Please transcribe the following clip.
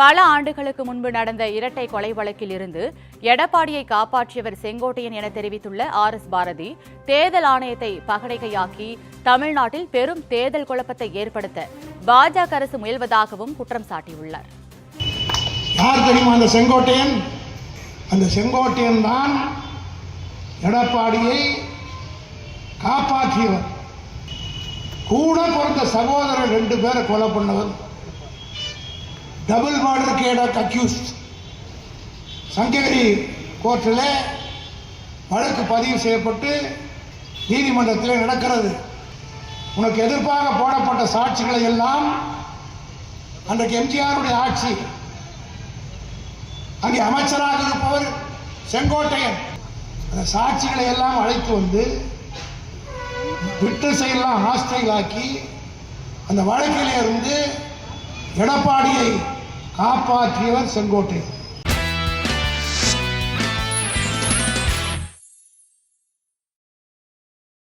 பல ஆண்டுகளுக்கு முன்பு நடந்த இரட்டை கொலை வழக்கில் இருந்து எடப்பாடியை காப்பாற்றியவர் செங்கோட்டையன் என தெரிவித்துள்ள ஆர் எஸ் பாரதி தேர்தல் ஆணையத்தை பகடைகையாக்கி தமிழ்நாட்டில் பெரும் தேர்தல் குழப்பத்தை ஏற்படுத்த பாஜக அரசு முயல்வதாகவும் குற்றம் சாட்டியுள்ளார். யார் தெரியுமா அந்த செங்கோட்டையன்? அந்த செங்கோட்டையன் தான் எடப்பாடியை காப்பாற்றியவர். கூட பிறந்த சகோதரர் ரெண்டு பேரை கொலை பண்ணவர். டபுள் மர்டர் கேட் அக்யூஸ்ட் சங்ககிரி கோர்ட்டில் வழக்கு பதிவு செய்யப்பட்டு நீதிமன்றத்தில் நடக்கிறது. உனக்கு எதிர்ப்பாக போடப்பட்ட சாட்சிகளை எல்லாம் அன்றைக்கு எம்ஜிஆருடைய ஆட்சி. அங்கே அமைச்சராக இருப்பவர் செங்கோட்டையன். அந்த சாட்சிகளை எல்லாம் அழைத்து வந்து விட்டஸையெல்லாம் ஹாஸ்டைல் ஆக்கி அந்த வழக்கிலே இருந்து எடப்பாடியை காப்பாற்றியவர் செங்கோட்டையன்